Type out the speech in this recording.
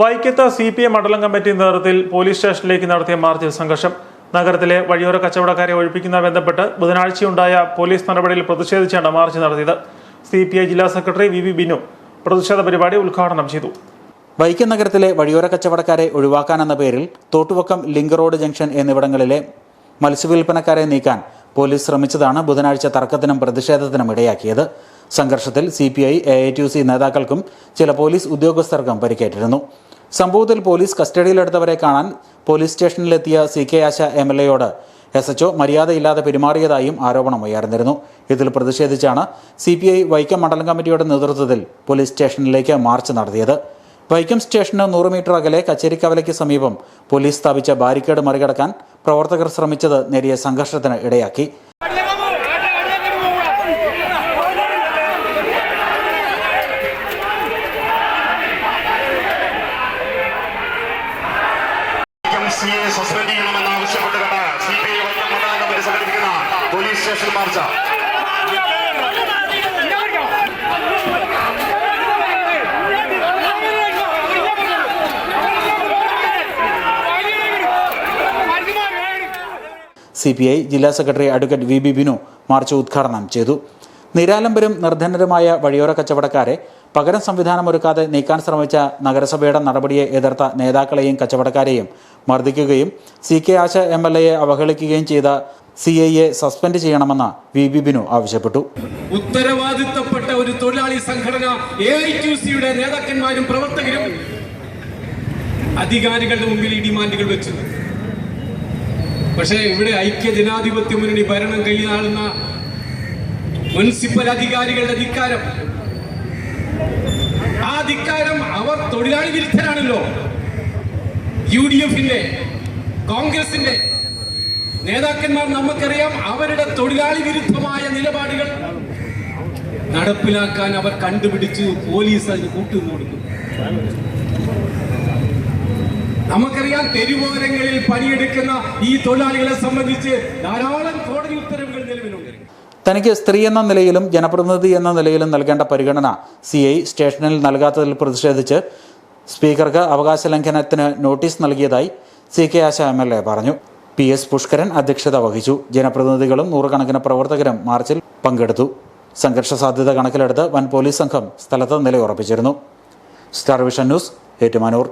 വൈക്കത്ത് C P M മണ്ഡലം committee നേതൃത്വത്തിൽ പോലീസ് സ്റ്റേഷനിലേക്ക് നടത്തിയ മാർച്ചിൽ സംഘർഷം. നഗരത്തിലെ വഴിയോര കച്ചവടക്കാരെ ഒഴിപ്പിക്കുന്ന ബന്ധപ്പെട്ട് ബുധനാഴ്ചയുണ്ടായ പോലീസ് നടപടിയിൽ പ്രതിഷേധിച്ചാണ് മാർച്ച് നടത്തിയത്. സി പി ഐ ജില്ലാ സെക്രട്ടറി വി വി ബിനു പ്രതിഷേധ പരിപാടി ഉദ്ഘാടനം ചെയ്തു. വൈക്കം നഗരത്തിലെ വഴിയോര കച്ചവടക്കാരെ ഒഴിവാക്കാനെന്ന പേരിൽ തോട്ടുവക്കം ലിങ്ക് റോഡ് ജംഗ്ഷൻ എന്നിവിടങ്ങളിലെ മത്സ്യവില്പനക്കാരെ നീക്കാൻ പോലീസ് ശ്രമിച്ചതാണ് ബുധനാഴ്ച തർക്കത്തിനും പ്രതിഷേധത്തിനും ഇടയാക്കിയത്. സംഘർഷത്തിൽ C P I A I T U C നേതാക്കൾക്കും ചില പോലീസ് ഉദ്യോഗസ്ഥർക്കും പരിക്കേറ്റിരുന്നു. സംഭവത്തിൽ പോലീസ് കസ്റ്റഡിയിലെടുത്തവരെ കാണാൻ police സ്റ്റേഷനിലെത്തിയ C K Asha M L എയോട് S H O മര്യാദയില്ലാതെ പെരുമാറിയതായും ആരോപണം ഉയർന്നിരുന്നു. ഇതിൽ പ്രതിഷേധിച്ചാണ് സി പി ഐ വൈക്കം മണ്ഡലം കമ്മിറ്റിയുടെ നേതൃത്വത്തിൽ പോലീസ് സ്റ്റേഷനിലേക്ക് മാർച്ച് നടത്തിയത്. വൈക്കം സ്റ്റേഷന് നൂറ് മീറ്റർ അകലെ കച്ചേരിക്കവലയ്ക്ക് സമീപം പോലീസ് സ്ഥാപിച്ച ബാരിക്കേഡ് മറികടക്കാൻ പ്രവർത്തകർ ശ്രമിച്ചത് നേരിയ സംഘർഷത്തിന് ഇടയാക്കി. സി എ സസ്പെൻഡ് ചെയ്യണമെന്ന് ആവശ്യപ്പെട്ടുകൊണ്ട് സി പി ഐ വൈക്കം മണ്ഡലം കമ്മിറ്റി സംഘടിപ്പിക്കുന്ന police station march. C P I ജില്ലാ secretary advocate V B Binu march ഉദ്ഘാടനം ചെയ്തു. നിരാലംബരും നിർധനരുമായ വഴിയോര കച്ചവടക്കാരെ പകരം സംവിധാനം ഒരുക്കാതെ നീക്കാൻ ശ്രമിച്ച നഗരസഭയുടെ നടപടിയെ എതിർത്ത നേതാക്കളെയും കച്ചവടക്കാരെയും മർദ്ദിക്കുകയും C K Asha M L എയെ അവഹേളിക്കുകയും ചെയ്ത സി ഐ എ സസ്പെൻഡ് ചെയ്യണമെന്ന് വി ബി ബിനു ആവശ്യപ്പെട്ടു. ഉത്തരവാദിത്തപ്പെട്ട ഒരു തൊഴിലാളി സംഘടന എ ഐ സിയുടെ നേതാക്കന്മാരും പ്രവർത്തകരും അധികാരികളുടെ മുമ്പിൽ ഈ ഡിമാൻഡുകൾ വെച്ചു. പക്ഷേ ഇവിടെ ഐക്യ ജനാധിപത്യ മുന്നണി ഭരണം കൈയാളുന്ന മുനിസിപ്പൽ അധികാരികളുടെ ധിക്കാരം ആ ധിക്കാരം അവർ തൊഴിലാളി വിരുദ്ധരാണല്ലോ. യു ഡി എഫിന്റെ കോൺഗ്രസിന്റെ നേതാക്കന്മാർ നമുക്കറിയാം അവരുടെ തൊഴിലാളി വിരുദ്ധമായ നിലപാടുകൾ നടപ്പിലാക്കാൻ അവർ കണ്ടുപിടിച്ച് പോലീസ് അതിന് കൂട്ടുന്നു കൊടുക്കും. നമുക്കറിയാം തെരുവോരങ്ങളിൽ പണിയെടുക്കുന്ന ഈ തൊഴിലാളികളെ സംബന്ധിച്ച് ധാരാളം കോടതി ഉത്തരവുകൾ നിലവിലുണ്ട്. തനിക്ക് സ്ത്രീ എന്ന നിലയിലും ജനപ്രതിനിധി എന്ന നിലയിലും നൽകേണ്ട പരിഗണന സി ഐ സ്റ്റേഷനിൽ നൽകാത്തതിൽ പ്രതിഷേധിച്ച് സ്പീക്കർക്ക് അവകാശ ലംഘനത്തിന് നോട്ടീസ് നൽകിയതായി C K Asha M L A പറഞ്ഞു. പി എസ് പുഷ്കരൻ അധ്യക്ഷത വഹിച്ചു. ജനപ്രതിനിധികളും നൂറുകണക്കിന് പ്രവർത്തകരും മാർച്ചിൽ പങ്കെടുത്തു. സംഘർഷ സാധ്യത കണക്കിലെടുത്ത് വൻ പോലീസ് സംഘം സ്ഥലത്ത് നിലയുറപ്പിച്ചിരുന്നു. Star vision news Ettumanoor.